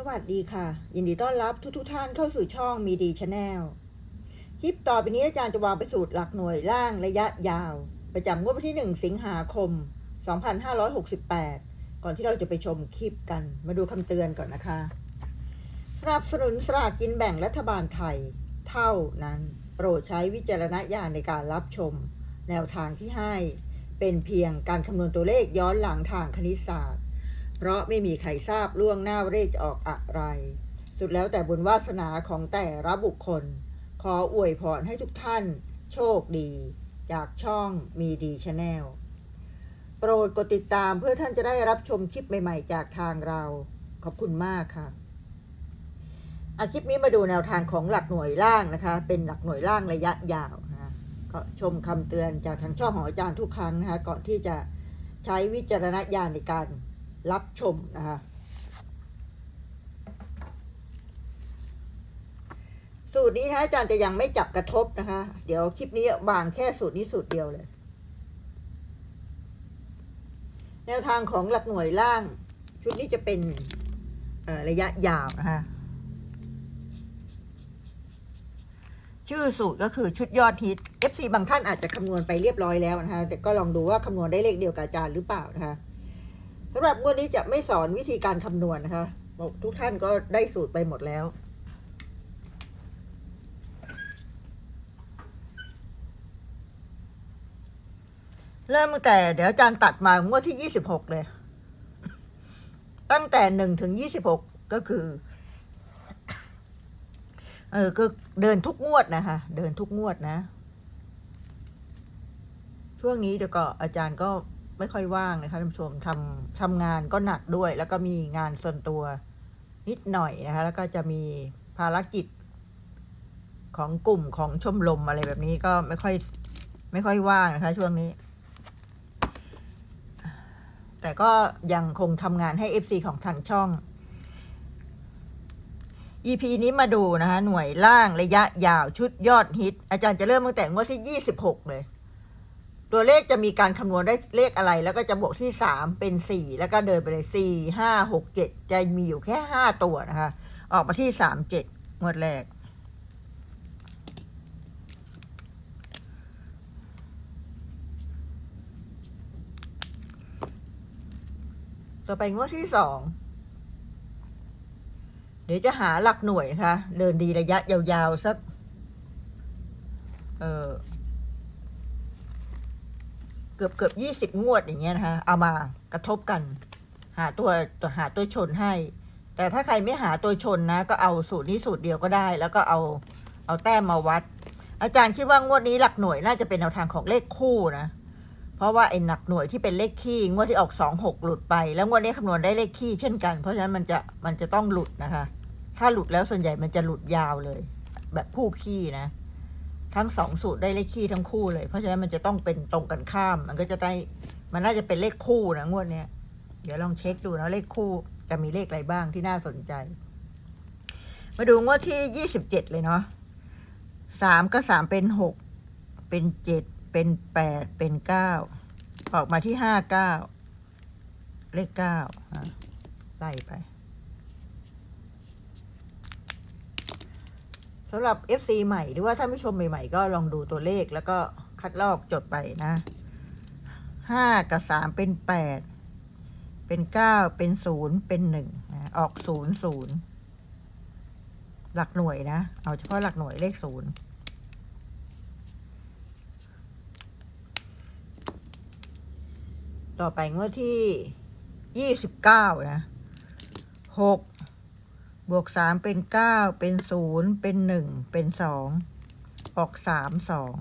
สวัสดีค่ะ ยินดีต้อนรับทุกทท่านเข้าสู่ช่องมีดีชาแนลคลิปต่อไปนี้อาจารย์จะวางไปสูตรหลักหน่วยล่างระยะยาว ประจำงวดวันที่ 1 สิงหาคม 2568 ก่อนที่เราจะไปชมคลิปกัน มาดูคำเตือนก่อนนะคะ สนับสนุนสลากกินแบ่งรัฐบาลไทย เท่านั้น โปรดใช้วิจารณญาณในการรับชม แนวทางที่ให้ เป็นเพียงการคำนวณตัวเลขย้อนหลังทางคณิตศาสตร์ เพราะไม่มีใครทราบล่วงหน้าเลขจะออกอะไร สุดแล้วแต่บุญวาสนาของแต่ละบุคคล ขออวยพรให้ทุกท่าน โชคดี จากช่องมีดีชาแนลโปรดกดติดตามเพื่อท่านจะได้รับชมคลิปใหม่ๆ จากทางเรา ขอบคุณมากค่ะอาคลิปนี้มาดูแนวทางของหลักหน่วยล่างนะคะ เป็นหลักหน่วยล่างระยะยาวนะคะก็ชมคำเตือนจากทางช่องของอาจารย์ทุกครั้งนะคะ ก่อนที่จะใช้วิจารณญาณในการ รับชมนะคะสูตรนี้นะอาจารย์จะยังไม่จับกระทบนะคะ เดี๋ยวคลิปนี้วางแค่สูตรนี้สูตรเดียวเลย แนวทางของหลักหน่วยล่าง ชุดนี้จะเป็นระยะยาวนะคะชื่อสูตรก็คือชุดยอดฮิต FC บางท่านอาจจะคำนวณไปเรียบร้อยแล้วนะคะแต่ก็ลองดูว่าคำนวณได้เลขเดียวกับอาจารย์หรือเปล่านะคะ สำหรับงวดนี้จะไม่สอนวิธีการคำนวณนะคะบอกทุกท่านก็ได้สูตรไปหมดแล้ว เริ่มตั้งแต่ เดี๋ยวอาจารย์ตัดมางวดที่ยี่สิบหกเลย ตั้งแต่หนึ่งถึงยี่สิบหกก็คือ เออก็เดินทุกงวดนะคะ เดินทุกงวดนะ ช่วงนี้เดี๋ยวก็อาจารย์ก็ ไม่ค่อยว่างนะคะท่านผู้ชมทำทำงานก็หนักด้วย แล้วก็มีงานส่วนตัวนิดหน่อยนะคะ แล้วก็จะมีภารกิจของกลุ่มของชมรมอะไรแบบนี้ก็ไม่ค่อย ไม่ค่อยว่างนะคะ ช่วงนี้ แต่ก็ยังคงทำงานให้ FC ของทางช่อง EP นี้มาดูนะคะ หน่วยล่างระยะยาวชุดยอดฮิต อาจารย์จะเริ่มตั้งแต่งวดที่ 26 เลย ตัวเลขจะมีการคำนวณได้เลขอะไร แล้วก็จะบวกที่ 3 เป็น 4 แล้วก็เดินไปเลย 4 5 6 7 จะมีอยู่แค่ 5 ตัวนะคะ ออกมาที่ 3 7งวดแรก ต่อไปงวดที่สองเดี๋ยวจะหาหลักหน่วยนะคะ เดินดีระยะยาวๆ สัก เออ เกือบเกือบยี่สิบงวดอย่างเงี้ยนะคะเอามากระทบกัน หาตัวตัวหาตัวชนให้ แต่ถ้าใครไม่หาตัวชนนะ ก็เอาสูตรนี้สูตรเดียวก็ได้ แล้วก็เอาเอาแต้มมาวัด อาจารย์คิดว่างวดนี้หลักหน่วยน่าจะเป็นแนวทางของเลขคู่นะ เพราะว่าไอ้หนักหน่วยที่เป็นเลขคี่งวดที่ออกสองหกหลุดไป แล้วงวดนี้คำนวณได้เลขคี่เช่นกัน เพราะฉะนั้นมันจะมันจะต้องหลุดนะคะ ถ้าหลุดแล้วส่วนใหญ่มันจะหลุดยาวเลย แบบคู่คี่นะ ทั้งสองสูตรได้เลขคี่ทั้งคู่เลย เพราะฉะนั้นมันจะต้องเป็นตรงกันข้าม มันก็จะได้ มันน่าจะเป็นเลขคู่นะงวดเนี้ย เดี๋ยวลองเช็คดูนะเลขคู่จะมีเลขอะไรบ้างที่น่าสนใจ มาดูงวดที่ยี่สิบเจ็ดเลยเนาะสามก็สามเป็นหกเป็นเจ็ดเป็นแปดเป็นเก้าออกมาที่ห้าเก้าเลขเก้าไล่ไป สำหรับ FC ใหม่หรือว่าท่านผู้ชมใหม่ ๆ ก็ลองดูตัวเลขแล้วก็คัดลอกจดไปนะห้ากับสามเป็นแปดเป็นเก้าเป็นศูนย์เป็นหนึ่งนะออกศูนย์ศูนย์หลักหน่วยนะ เอาเฉพาะหลักหน่วยเลขศูนย์ต่อไปงวดที่ยี่สิบเก้านะหก บวกสามเป็นเก้าเป็นศูนย์เป็นหนึ่งเป็นสองออกสามสอง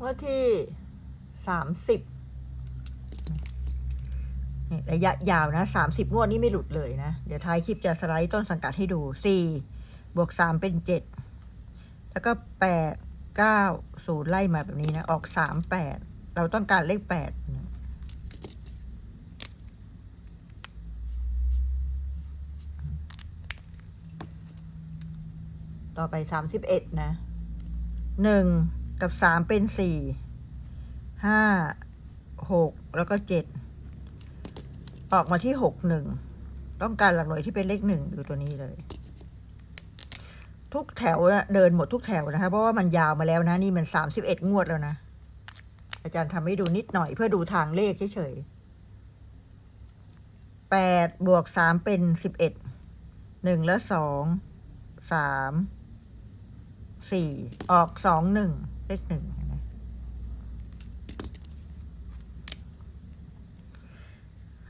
งวดที่สามสิบระยะยาวนะสามสิบงวดนี้ไม่หลุดเลยนะ เดี๋ยวท้ายคลิปจะสไลด์ต้นสังกัดให้ดูสี่บวกสามเป็นเจ็ดแล้วก็แปด เก้าศูนย์ไล่มาแบบนี้นะ ออกสามแปดเราต้องการเลขแปดต่อไปสามสิบเอ็ดนะหนึ่งกับสามเป็นสี่ห้าหกแล้วก็เจ็ดออกมาที่หกหนึ่งต้องการหลักหน่วยที่เป็นเลขหนึ่งอยู่ตัวนี้เลย ทุกแถวนะเดินหมดทุกแถวนะคะ เพราะว่ามันยาวมาแล้วนะ นี่มันสามสิบเอ็ดงวดแล้วนะ อาจารย์ทำให้ดูนิดหน่อยเพื่อดูทางเลขเฉยๆแปดบวกสามเป็นสิบเอ็ดหนึ่งและสองสามสี่ออกสองหนึ่งเลขหนึ่งเห็นไหม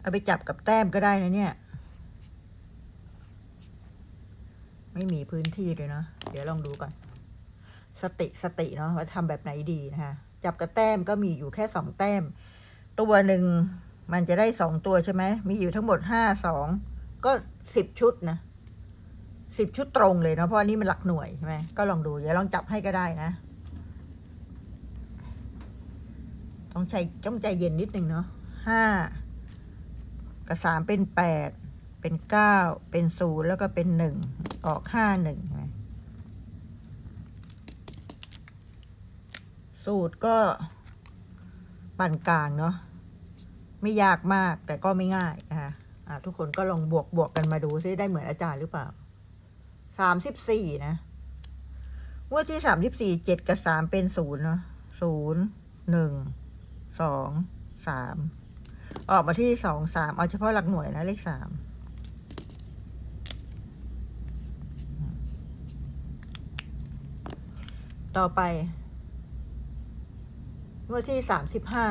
เอาไปจับกับแต้มก็ได้นะเนี่ย ไม่มีพื้นที่เลยเนาะเดี๋ยวลองดูก่อน สติสติเนาะว่าทำแบบไหนดีนะคะจับกับแต้มก็มีอยู่แค่สองแต้ม ตัวหนึ่งมันจะได้สองตัวใช่ไหมมีอยู่ทั้งหมดห้าสองก็สิบชุดนะสิบชุดตรงเลยเนาะเพราะอันนี้มันหลักหน่วยใช่ไหมก็ลองดูเดี๋ยวลองจับให้ก็ได้นะ ต้องใจต้องใจเย็นนิดนึงเนาะห้ากับสามเป็นแปดเป็นเก้าเป็นศูนย์แล้วก็เป็นหนึ่ง ออกห้าหนึ่งใช่ไหมสูตรก็ปานกลางเนาะไม่ยากมากแต่ก็ไม่ง่ายนะคะทุกคนก็ลองบวกบวกกันมาดูซิได้เหมือนอาจารย์หรือเปล่าสามสิบสี่นะงว่าที่สามสิบสี่เจ็ดกับสามเป็นศูนย์เนาะศูนย์หนึ่งสองสามออกมาที่สองสามเอาเฉพาะหลักหน่วยนะเลขสาม ต่อไป งวดที่สามสิบห้า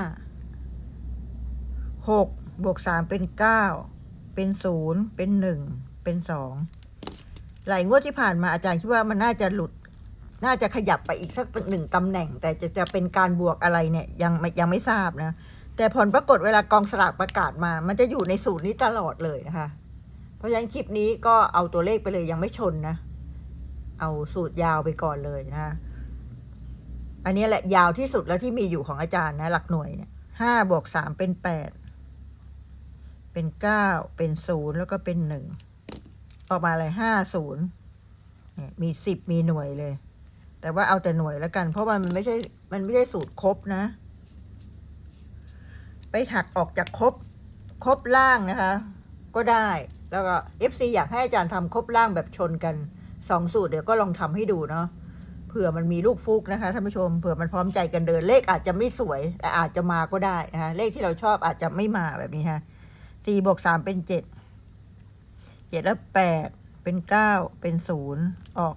หกบวกสามเป็นเก้าเป็นศูนย์เป็นหนึ่งเป็นสองหลายงวดที่ผ่านมาอาจารย์คิดว่ามันน่าจะหลุด น่าจะขยับไปอีกสักหนึ่งตำแหน่ง แต่จะจะเป็นการบวกอะไรเนี่ยยังยังไม่ทราบนะ แต่ผลปรากฏเวลากองสลากประกาศมา มันจะอยู่ในสูตรนี้ตลอดเลยนะคะ เพราะฉะนั้นคลิปนี้ก็เอาตัวเลขไปเลยยังไม่ชนนะ เอาสูตรยาวไปก่อนเลยนะ อันนี้แหละยาวที่สุดแล้วที่มีอยู่ของอาจารย์นะ หลักหน่วยเนี่ยห้าบวกสามเป็นแปดเป็นเก้าเป็นศูนย์แล้วก็เป็นหนึ่งออกมาอะไรห้าศูนย์เนี่ยมีสิบมีหน่วยเลย แต่ว่าเอาแต่หน่วยแล้วกัน เพราะว่ามันไม่ใช่มันไม่ใช่สูตรครบนะ ไปถักออกจากครบครบล่างนะคะ ก็ได้แล้วก็ FC อยากให้อาจารย์ทำครบล่างแบบชนกันสองสูตรเดี๋ยวก็ลองทำให้ดูเนาะ ผื่อมันมีลูกฟุกนะคะท่านผู้ชมเผื่อมันพร้อมใจกันเดินเลขอาจจะไม่สวย แต่อาจจะมาก็ได้นะคะเลขที่เราชอบอาจจะไม่มาแบบนี้ฮะสี่บวกสามเป็นเจ็ดเจ็ดแล้วแปดเป็นเก้าเป็นศูนย์ออก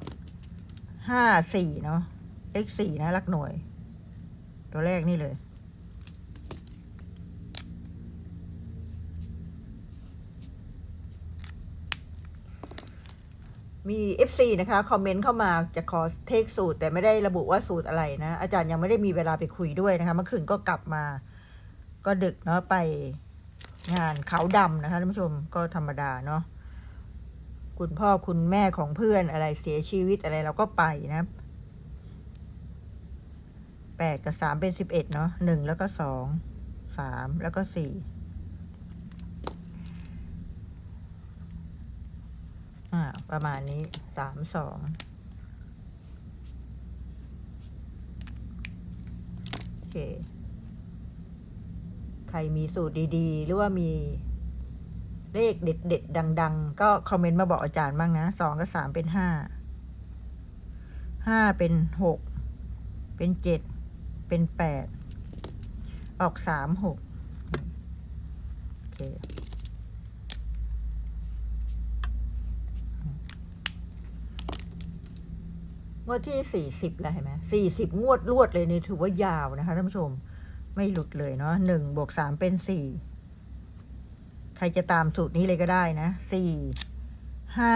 ห้าสี่เนาะเลขสี่นะลักหน่วย ตัวแรกนี่เลย มี FC นะคะ คอมเมนต์เข้ามาจะขอเทคสูตร แต่ไม่ได้ระบุว่าสูตรอะไรนะ อาจารย์ยังไม่ได้มีเวลาไปคุยด้วยนะคะ เมื่อคืนก็กลับมา ก็ดึกเนาะไปงานเขาดำนะคะท่านผู้ชมก็ธรรมดาเนาะคุณพ่อคุณแม่ของเพื่อนอะไรเสียชีวิตอะไรเราก็ไปนะแปดกับสามเป็นสิบเอ็ดเนาะหนึ่งแล้วก็สองสามแล้วก็สี่ อ่า ประมาณนี้สามสองโอเค ใครมีสูตรดีๆ หรือว่ามีเลขเด็ดๆ ดัง ๆ ก็คอมเมนต์มาบอกอาจารย์บ้างนะสองกับสามเป็นห้าห้าเป็นหกเป็นเจ็ดเป็นแปดออกสามหกโอเค งวดที่สี่สิบแล้วเห็นไหมสี่สิบงวดรวดเลยนี่ถือว่ายาวนะคะท่านผู้ชมไม่หลุดเลยเนาะหนึ่งบวกสามเป็นสี่ใครจะตามสูตรนี้เลยก็ได้นะสี่ห้า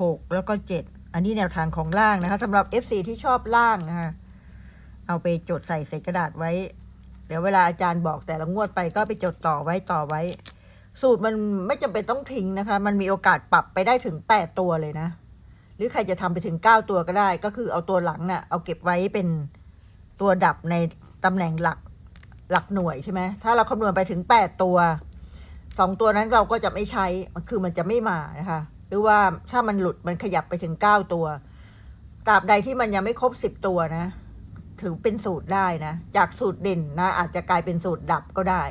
หกแล้วก็เจ็ดอันนี้แนวทางของล่างนะคะสำหรับ FC ที่ชอบล่างนะคะเอาไปจดใส่ใส่กระดาษไว้ เดี๋ยวเวลาอาจารย์บอกแต่ละงวดไปก็ไปจดต่อไว้ต่อไว้ สูตรมันไม่จำเป็นต้องทิ้งนะคะ มันมีโอกาสปรับไปได้ถึงแปดตัวเลยนะ หรือใครจะทำไปถึงเก้าตัวก็ได้ ก็คือเอาตัวหลังน่ะเอาเก็บไว้เป็นตัวดับในตำแหน่งหลักหลักหน่วยใช่ไหมถ้าเราคำนวณไปถึงแปดตัวสองตัวนั้นเราก็จะไม่ใช้มันคือมันจะไม่มานะคะหรือว่าถ้ามันหลุดมันขยับไปถึงเก้าตัวตราบใดที่มันยังไม่ครบสิบตัวนะ ถือเป็นสูตรได้นะ จากสูตรเด่นนะ อาจจะกลายเป็นสูตรดับก็ได้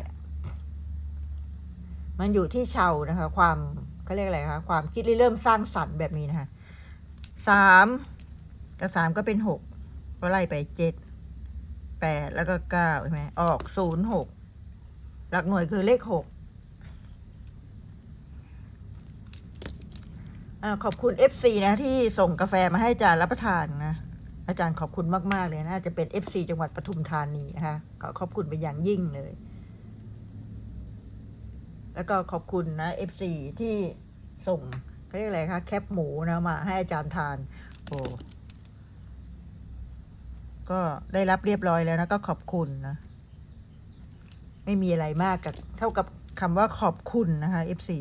มันอยู่ที่เชานะคะ ความเขาเรียกอะไรคะความคิดเริ่มสร้างสรรค์แบบนี้นะคะ สามกับสามก็เป็นหกก็ไล่ไปเจ็ดแปดแล้วก็เก้าใช่ไหมออกศูนย์หกหลักหน่วยคือเลขหกอาขอบคุณ FC นะที่ส่งกาแฟมาให้อาจารย์รับประทานนะ อาจารย์ขอบคุณมาก ๆ เลยนะจะเป็น FC จังหวัดปทุมธานีนะคะขอขอบคุณเป็นอย่างยิ่งเลย แล้วก็ขอบคุณนะ FC ที่ส่ง เขาเรียกอะไรคะแคปหมูนะมาให้อาจารย์ทาน โอ้ก็ได้รับเรียบร้อยแล้วนะก็ขอบคุณนะ ไม่มีอะไรมากกับเท่ากับคำว่าขอบคุณนะคะ FC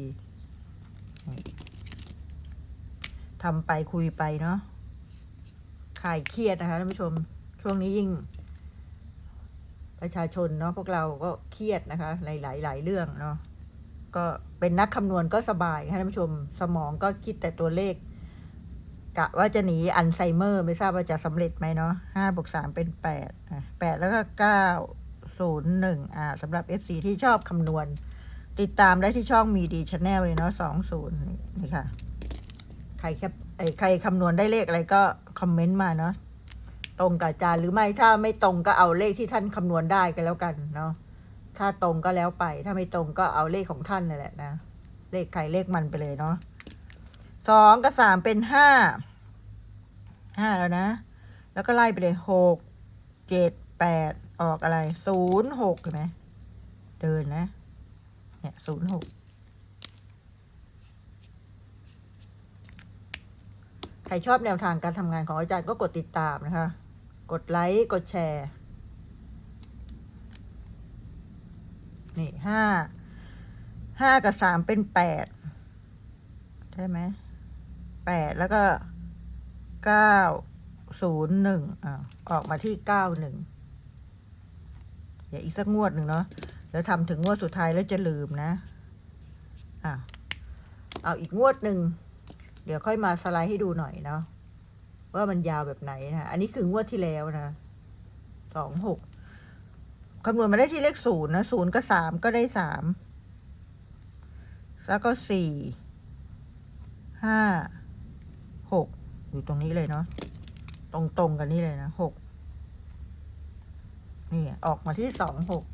ทำไปคุยไปเนาะคลายเครียดนะคะท่านผู้ชมช่วงนี้ยิ่ง ประชาชนเนาะพวกเราก็เครียดนะคะ หลายๆหลายเรื่องเนาะก็ เป็นนักคำนวณก็สบายค่ะท่านผู้ชมสมองก็คิดแต่ตัวเลข กะว่าจะหนีอัลไซเมอร์ ไม่ทราบว่าจะสำเร็จไหมเนาะห้าบวกสามเป็นแปดแปดแล้วก็เก้าศูนย์หนึ่งอ่าสำหรับ FC ที่ชอบคำนวณ ติดตามได้ที่ช่องมีดีชาแนลเลยเนาะสองศูนย์นี่ค่ะ ใครแคปไอใครคำนวณได้เลขอะไรก็คอมเมนต์มาเนาะตรงกับอาจารย์หรือไม่ถ้าไม่ตรงก็เอาเลขที่ท่านคำนวณได้กันแล้วกันเนาะ ถ้าตรงก็แล้วไป ถ้าไม่ตรงก็เอาเลขของท่านนั่นแหละนะ เลขใครเลขมันไปเลยเนาะสองกับสามเป็นห้า ห้าแล้วนะ แล้วก็ไล่ไปเลยหกเจ็ดแปดออกอะไรศูนย์หกเห็นไหมเดินนะ เนี่ยศูนย์หกใครชอบแนวทางการทำงานของอาจารย์ก็กดติดตามนะคะ กดไลค์ กดแชร์ นี่ห้าห้ากับสามเป็นแปดใช่ไหมแปดแล้วก็เก้าศูนย์หนึ่งอ่าออกมาที่เก้าหนึ่งอย่าอีกสักงวดหนึ่งเนาะเดี๋ยวทำถึงงวดสุดท้ายแล้วจะลืมนะอะเอาอีกงวดหนึ่งเดี๋ยวค่อยมาสไลด์ให้ดูหน่อยเนาะว่ามันยาวแบบไหนนะอันนี้คืองวดที่แล้วนะสองหก คำนวณมาได้ที่เลขศูนย์นะศูนย์ก็สามก็ได้สามแล้วก็สี่ห้าหกอยู่ตรงนี้เลยเนาะตรงตรงกันนี่เลยนะหกนี่ออกมาที่สองหก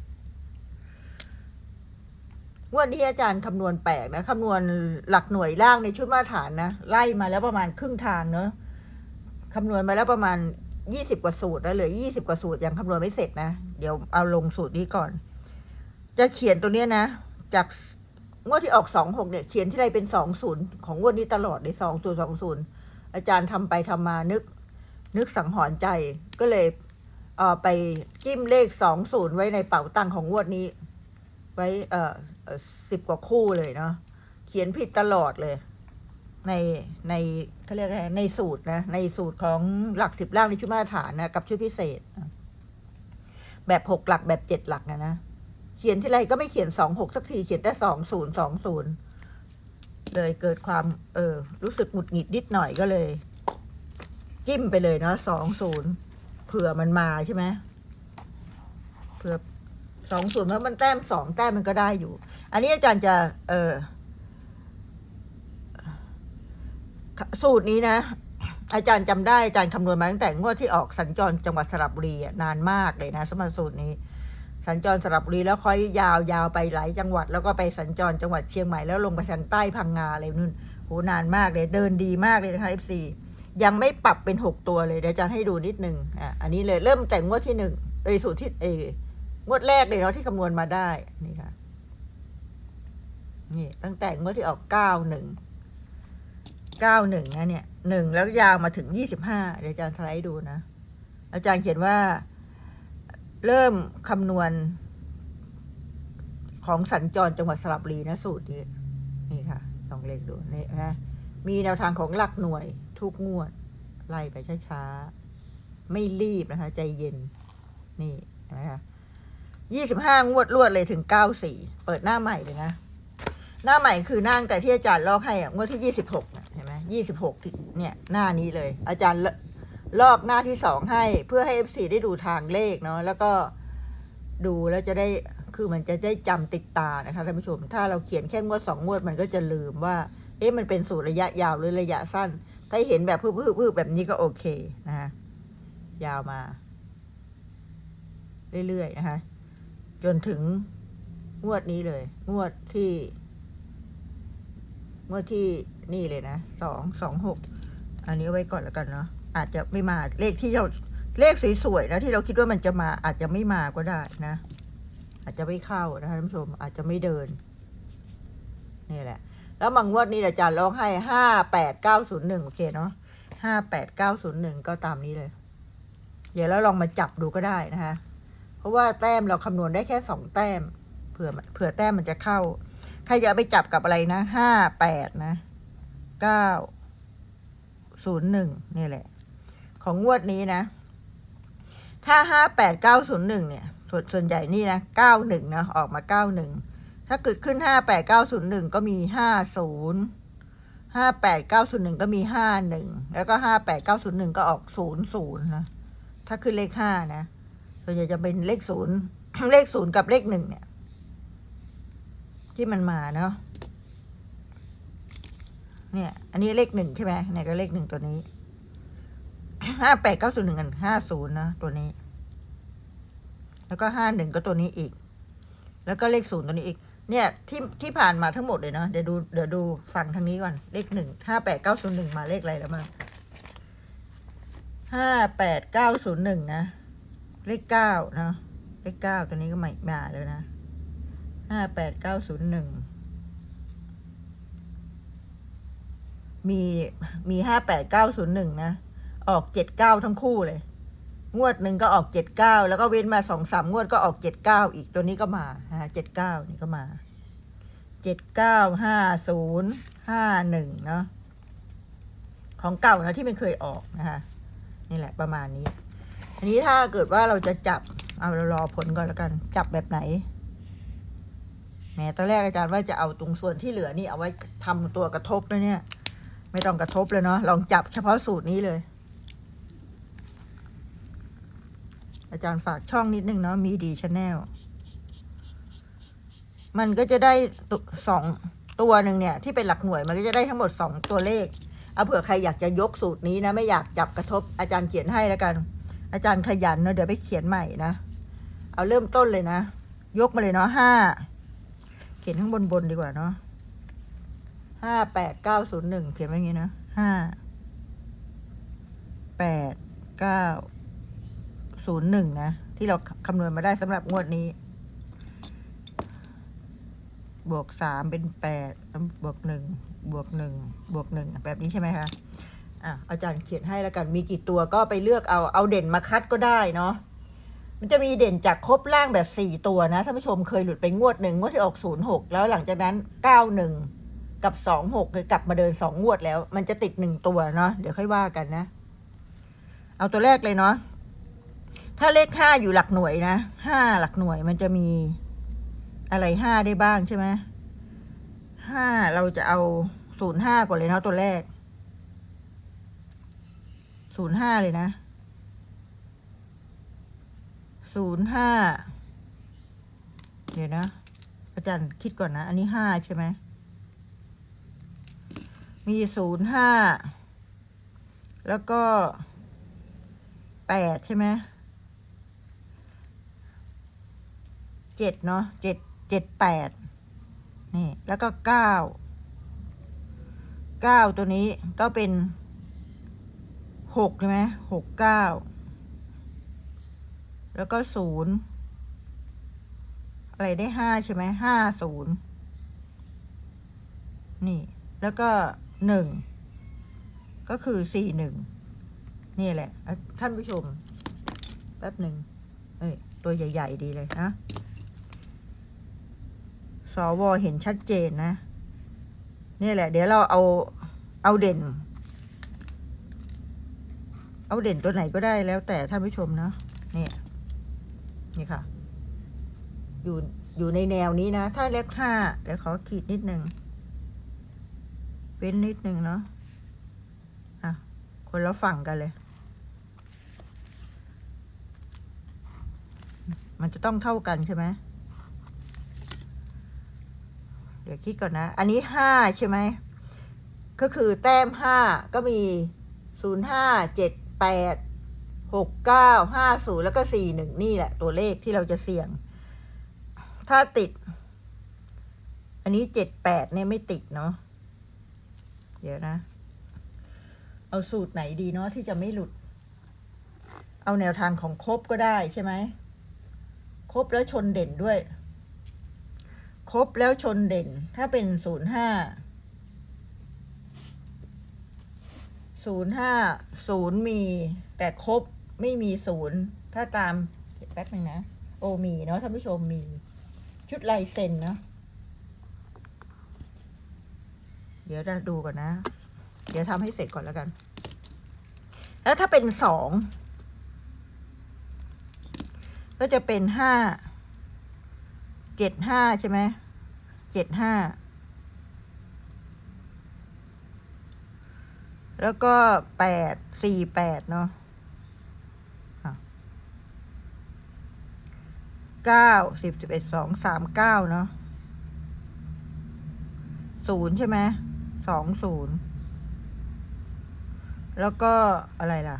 งวดนี้อาจารย์คำนวณแปลกนะคำนวณหลักหน่วยล่างในชุดมาตรฐานนะไล่มาแล้วประมาณครึ่งทางเนอะคำนวณมาแล้วประมาณ ยี่สิบกว่าสูตรแล้วเหลือยี่สิบกว่าสูตรยังคำนวณไม่เสร็จนะ เดี๋ยวเอาลงสูตรนี้ก่อน จะเขียนตัวเนี้ยนะ จากงวดที่ออกสองหกเนี่ยเขียนที่ไรเป็นสองศูนย์ของงวดนี้ตลอดเลยสองศูนย์สองศูนย์อาจารย์ทำไปทำมานึก นึกสังหรณ์ใจก็เลยเออไปจิ้มเลขสองศูนย์ไว้ในเป๋าตังของงวดนี้ ไว้เออสิบกว่าคู่เลยเนาะเขียนผิดตลอดเลย ในในเขาเรียกอะไรในสูตรนะในสูตรของหลักสิบล่างในชุดมาตรฐานนะกับชุดพิเศษ แบบหกหลักแบบเจ็ดหลักนะนะเขียนที่ไรก็ไม่เขียนสองหกสักทีเขียนแต่สองศูนย์สองศูนย์เลยเกิดความ เออ รู้สึกหงุดหงิดนิดหน่อยก็เลย จิ้มไปเลยเนาะสองศูนย์เผื่อมันมาใช่ไหมเผื่อสองส่วนย์แล้วมันแต้มสองแต้มมันก็ได้อยู่ อันนี้อาจารย์จะ เออ สูตรนี้นะ อาจารย์จำได้อาจารย์คำนวณมาตั้งแต่งวดที่ออกสัญจรจังหวัดสระบุรีนานมากเลยนะสำหรับสูตรนี้ สัญจรสระบุรีแล้วค่อยยาวยาวไปหลายจังหวัด แล้วก็ไปสัญจรจังหวัดเชียงใหม่แล้วลงไปทางใต้พังงาอะไรนู่นโหนานมากเลย เดินดีมากเลยนะคะ FC ยังไม่ปรับเป็นหกตัวเลยเดี๋ยวอาจารย์ให้ดูนิดนึงอะอันนี้เลยเริ่มแต่งวดที่หนึ่งเอยสูตรที่เองวดแรกเลยเนาะที่คำนวณมาได้นี่ค่ะนี่ตั้งแต่งวดที่ออกเก้าหนึ่ง เก้าหนึ่งนะเนี่ยหนึ่งแล้วยาวมาถึงยี่สิบห้าเดี๋ยวอาจารย์สไลด์ดูนะ อาจารย์เขียนว่า เริ่มคำนวณ ของสัญจรจังหวัดสระบุรีนะสูตรนี้นี่ค่ะลองเลขดูนี่นะมีแนวทางของหลักหน่วยทุกงวด ไล่ไปช้าๆ ไม่รีบนะคะ ใจเย็น นี่นะคะยี่สิบห้างวดรวดเลยถึงเก้าสี่เปิดหน้าใหม่เลยนะ หน้าใหม่คือนั่งแต่ที่อาจารย์ลอกให้อะงวดที่ยี่สิบหกเห็นไหมยี่สิบหกเนี่ยหน้านี้เลย อาจารย์ลอกหน้าที่สองให้เพื่อให้ FC ได้ดูทางเลขเนาะแล้วก็ดูแล้วจะได้คือมันจะได้จำติดตานะคะท่านผู้ชม ถ้าเราเขียนแค่งวดสองงวดมันก็จะลืมว่า เอ๊ะมันเป็นสูตรระยะยาวหรือระยะสั้น ถ้าเห็นแบบพืบๆแบบนี้ก็โอเคนะคะยาวมา เรื่อยๆนะคะ จนถึงงวดนี้เลย งวดที่ งวดที่นี่เลยนะสองสองหกอันนี้ไว้ก่อนแล้วกันเนาะอาจจะไม่มาเลขที่เราเลขสวยๆนะที่เราคิดว่ามันจะมาอาจจะไม่มาก็ได้นะ อาจจะไม่เข้านะคะท่านผู้ชมอาจจะไม่เดินนี่แหละ แล้วบางงวดนี้อาจารย์ร้องให้ห้าแปดเก้าศูนย์หนึ่งโอเคเนาะห้าแปดเก้าศูนย์หนึ่งก็ตามนี้เลย เดี๋ยวแล้วลองมาจับดูก็ได้นะคะ เพราะว่าแต้มเราคำนวณได้แค่สองแต้ม เผื่อเผื่อแต้มมันจะเข้า ใครจะเอาไปจับกับอะไรนะห้าแปดนะเก้าศูนย์หนึ่งนี่แหละ ของงวดนี้นะ ถ้าห้าแปดเก้าศูนย์หนึ่งเนี่ย ส่วนส่วนใหญ่นี่นะเก้าหนึ่งนะออกมาเก้าหนึ่งถ้าเกิดขึ้นห้าแปดเก้าศูนย์หนึ่งก็มีห้าศูนย์ห้าแปดเก้าศูนย์หนึ่งก็มีห้าหนึ่งแล้วก็ห้าแปดเก้าศูนย์หนึ่งก็ออกศูนย์ศูนย์นะถ้าขึ้นเลขห้านะส่วนใหญ่จะเป็นเลขศูนย์เลขศูนย์กับเลขหนึ่งเนี่ย ที่มันมาเนาะเนี่ย อันนี้เลขหนึ่งใช่ไหมเนี่ยก็เลขหนึ่งตัวนี้ห้าแปดเก้าศูนย์หนึ่งกันห้าศูนย์นะตัวนี้ แล้วก็ห้าหนึ่งก็ตัวนี้อีก แล้วก็เลขศูนย์ตัวนี้อีก เนี่ยที่ที่ผ่านมาทั้งหมดเลยเนาะเดี๋ยวดูเดี๋ยวดูฟังทางนี้ก่อนเลขหนึ่งห้าแปดเก้าศูนย์หนึ่งมาเลขอะไรแล้วมาห้าแปดเก้าศูนย์หนึ่งนะ เลขเก้าเนาะเลขเก้าตัวนี้ก็ไม่มาแล้วนะ ห้าแปดเก้าศูนย์หนึ่งมีมีห้าแปดเก้าศูนย์หนึ่งนะ ออกเจ็ดเก้าทั้งคู่เลย งวดหนึ่งก็ออกเจ็ดเก้าแล้วก็เว้นมาสองสามงวดก็ออกเจ็ดเก้าอีกตัวนี้ก็มาฮะเจ็ดเก้านี่ก็มาเจ็ดเก้าห้าศูนย์ห้าหนึ่งเนาะของเก่านะที่มันเคยออกนะคะนี่แหละประมาณนี้ อันนี้ถ้าเกิดว่าเราจะจับเอาเรารอผลก่อนแล้วกัน จับแบบไหน แหมตอนแรกอาจารย์ว่าจะเอาตรงส่วนที่เหลือนี่เอาไว้ทำตัวกระทบนะเนี่ย ไม่ต้องกระทบเลยเนาะลองจับเฉพาะสูตรนี้เลย อาจารย์ฝากช่องนิดนึงเนาะมีดีชาแนลมันก็จะได้ตุสองตัวหนึ่งเนี่ย ที่เป็นหลักหน่วยมันก็จะได้ทั้งหมดสองตัวเลขเอาเผื่อใครอยากจะยกสูตรนี้นะ ไม่อยากจับกระทบอาจารย์เขียนให้แล้วกัน อาจารย์ขยันเนาะเดี๋ยวไปเขียนใหม่นะ เอาเริ่มต้นเลยนะ ยกมาเลยเนาะห้า เขียนข้างบนบนดีกว่าเนาะห้าแปดเก้าศูนย์หนึ่งเขียนไว้อย่างงี้นะห้าแปดเก้าศูนย์หนึ่งนะ ที่เราคำนวณมาได้สำหรับงวดนี้ บวกสามเป็นแปดบวกหนึ่งบวกหนึ่งบวกหนึ่งแบบนี้ใช่ไหมคะอะอาจารย์เขียนให้แล้วกันมีกี่ตัวก็ไปเลือกเอาเอาเด่นมาคัดก็ได้เนาะ มันจะมีเด่นจากครบล่างแบบสี่ตัวนะท่านผู้ชมเคยหลุดไปงวดหนึ่งงวดที่ออกศูนย์หกแล้วหลังจากนั้นเก้าหนึ่งกับสองหกคือกลับมาเดินสองงวดแล้ว มันจะติดหนึ่งตัวเนาะเดี๋ยวค่อยว่ากันนะ เอาตัวแรกเลยเนาะถ้าเลขห้าอยู่หลักหน่วยนะห้าหลักหน่วยมันจะมีอะไรห้าได้บ้างใช่ไหมห้าเราจะเอาศูนย์ห้าก่อนเลยเนาะตัวแรกศูนย์ห้าเลยนะ ศูนย์ห้าเดี๋ยวนะ อาจารย์คิดก่อนนะ อันนี้ห้าใช่ไหม มีศูนย์ห้าแล้วก็แปดใช่ไหมเจ็ดเนาะเจ็ดเจ็ดแปดนี่ แล้วก็เก้าเก้าตัวนี้ก็เป็นหกใช่ไหมหกเก้า แล้วก็ศูนย์อะไรได้ห้าใช่ไหมห้าศูนย์นี่แล้วก็หนึ่งก็คือสี่หนึ่งนี่แหละ ท่านผู้ชม แป๊บหนึ่งเอ้ยตัวใหญ่ ๆ ดีเลยนะสวเห็นชัดเจนนะ นี่แหละ เดี๋ยวเราเอาเอาเด่น เอาเด่นตัวไหนก็ได้แล้วแต่ท่านผู้ชมเนาะนี่ี่ค่ะ อยู่อยู่ในแนวนี้นะ ถ้าเล็บห้าเดี๋ยวขอขีดนิดนึงเว้นนิดนึงเนาะอะ คนละฝั่งกันเลย มันจะต้องเท่ากันใช่ไหมเดี๋ยวคิดก่อนนะ อันนี้ห้าใช่ไหม ก็คือแต้มห้าก็มีศูนย์ห้าเจ็ดแปด หกเก้าห้าศูนย์แล้วก็สี่หนึ่งนี่แหละ ตัวเลขที่เราจะเสี่ยง ถ้าติด อันนี้เจ็ดแปดเนี่ยไม่ติดเนาะเดี๋ยวนะ เอาสูตรไหนดีเนาะที่จะไม่หลุด เอาแนวทางของครบก็ได้ใช่ไหมครบแล้วชนเด่นด้วย ครบแล้วชนเด่น ถ้าเป็นศูนย์ห้าศูนย์ห้าศูนย์มีแต่ครบ ไม่มีศูนย์ ถ้าตามเดี๋ยวแป๊บนึงนะ โอมีเนาะท่านผู้ชมมี ชุดลายเซ็นเนาะเดี๋ยวจะดูก่อนนะ เดี๋ยวทำให้เสร็จก่อนแล้วกัน แล้วถ้าเป็นสองก็จะเป็นห้าเจ็ดห้าใช่ไหมเจ็ดห้าแล้วก็แปดสี่แปดเนาะ เก้าสิบสิบเอ็ดสองสามเก้าเนาะศูนย์ใช่ไหมสองศูนย์แล้วก็อะไรล่ะ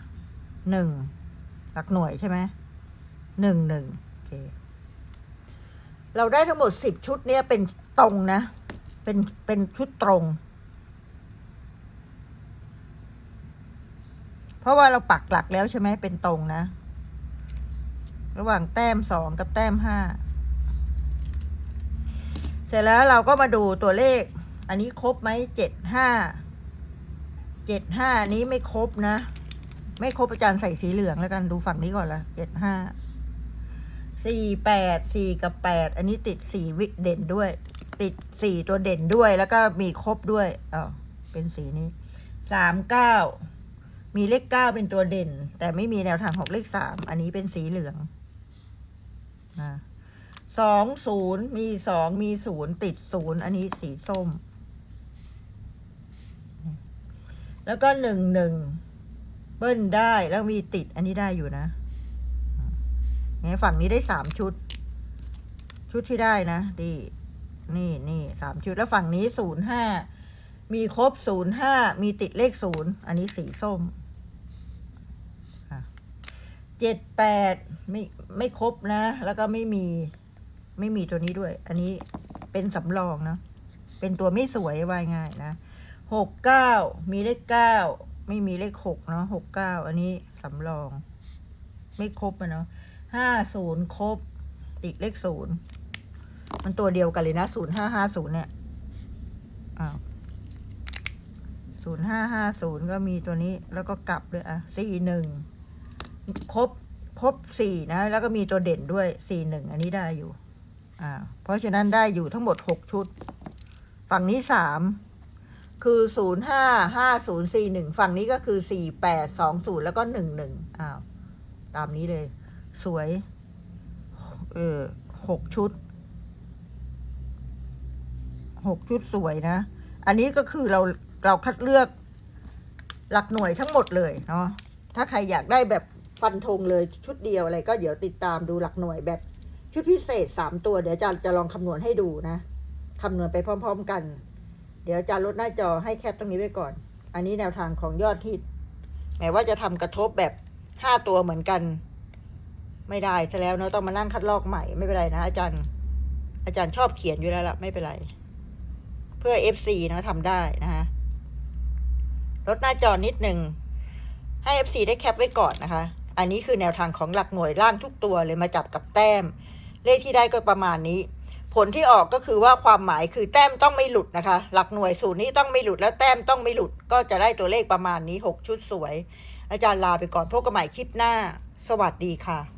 หนึ่งหลักหน่วยใช่ไหมหนึ่งหนึ่งโอเค เราได้ทั้งหมดสิบชุดเนี่ยเป็นตรงนะ เป็นเป็นชุดตรง เพราะว่าเราปักหลักแล้วใช่ไหมเป็นตรงนะ ระหว่างแต้มสองกับแต้มห้าเสร็จแล้วเราก็มาดูตัวเลข อันนี้ครบไหมเจ็ดห้าเจ็ดห้านี้ไม่ครบนะ ไม่ครบอาจารย์ใส่สีเหลืองแล้วกันดูฝั่งนี้ก่อนละเจ็ดห้าสี่แปดสี่กับแปดอันนี้ติดสี่วิเด่นด้วย ติดสี่ตัวเด่นด้วยแล้วก็มีครบด้วยอ๋อเป็นสีนี้สามเก้ามีเลขเก้าเป็นตัวเด่น แต่ไม่มีแนวทางของเลขสามอันนี้เป็นสีเหลือง นะสองศูนย์มีสองมีศูนย์ติดศูนย์อันนี้สีส้ม แล้วก็หนึ่งหนึ่งเบิ้ลได้แล้วมีติดอันนี้ได้อยู่นะเนี่ยฝั่งนี้ได้สามชุด ชุดที่ได้นะดีนี่นี่สามชุดแล้วฝั่งนี้ศูนย์ห้ามีครบศูนย์ห้ามีติดเลขศูนย์อันนี้สีส้ม เจ็ดแปดไม่ไม่ครบนะ แล้วก็ไม่มีไม่มีตัวนี้ด้วย อันนี้เป็นสำรองนะ เป็นตัวไม่สวยว่าง่ายนะหกเก้ามีเลขเก้าไม่มีเลขหกเนาะหกเก้าอันนี้สำรอง ไม่ครบอะเนาะห้าศูนย์ครบติดเลขศูนย์มันตัวเดียวกันเลยนะศูนย์ห้าห้าศูนย์เนี่ยอ้าวศูนย์ห้าห้าศูนย์ก็มีตัวนี้แล้วก็กลับด้วยอะสี่หนึ่ง ครบครบสี่นะ แล้วก็มีตัวเด่นด้วยสี่หนึ่งอันนี้ได้อยู่ อ่า เพราะฉะนั้นได้อยู่ทั้งหมดหกชุด ฝั่งนี้สามคือศูนย์ห้าห้าศูนย์สี่หนึ่งฝั่งนี้ก็คือสี่แปดสองศูนย์แล้วก็หนึ่งหนึ่งอ้าว ตามนี้เลย สวย เออหกชุดหกชุดสวยนะ อันนี้ก็คือเราเราคัดเลือกหลักหน่วยทั้งหมดเลยเนาะถ้าใครอยากได้แบบ ฟันธงเลยชุดเดียวอะไรก็เดี๋ยวติดตามดูหลักหน่วยแบบชุดพิเศษสามตัวเดี๋ยวจะจะลองคำนวณให้ดูนะคำนวณไปพร้อม ๆกัน เดี๋ยวจะลดหน้าจอให้แคปตรงนี้ไว้ก่อน อันนี้แนวทางของยอดที่แม้ว่าจะทำกระทบแบบห้าตัวเหมือนกัน ไม่ได้ซะแล้วเนาะต้องมานั่งคัดลอกใหม่ไม่เป็นไรนะ อาจารย์ อาจารย์ชอบเขียนอยู่แล้วละไม่เป็นไร เพื่อ FC นะทำได้นะฮะลดหน้าจอนิดหนึ่งให้ FC ได้แคปไว้ก่อนนะคะ อันนี้คือแนวทางของหลักหน่วยล่างทุกตัวเลยมาจับกับแต้ม เลขที่ได้ก็ประมาณนี้ ผลที่ออกก็คือว่าความหมายคือแต้มต้องไม่หลุดนะคะ หลักหน่วยสูตรนี้ต้องไม่หลุดแล้วแต้มต้องไม่หลุด ก็จะได้ตัวเลขประมาณนี้หกชุดสวย อาจารย์ลาไปก่อนพบกันใหม่คลิปหน้า สวัสดีค่ะ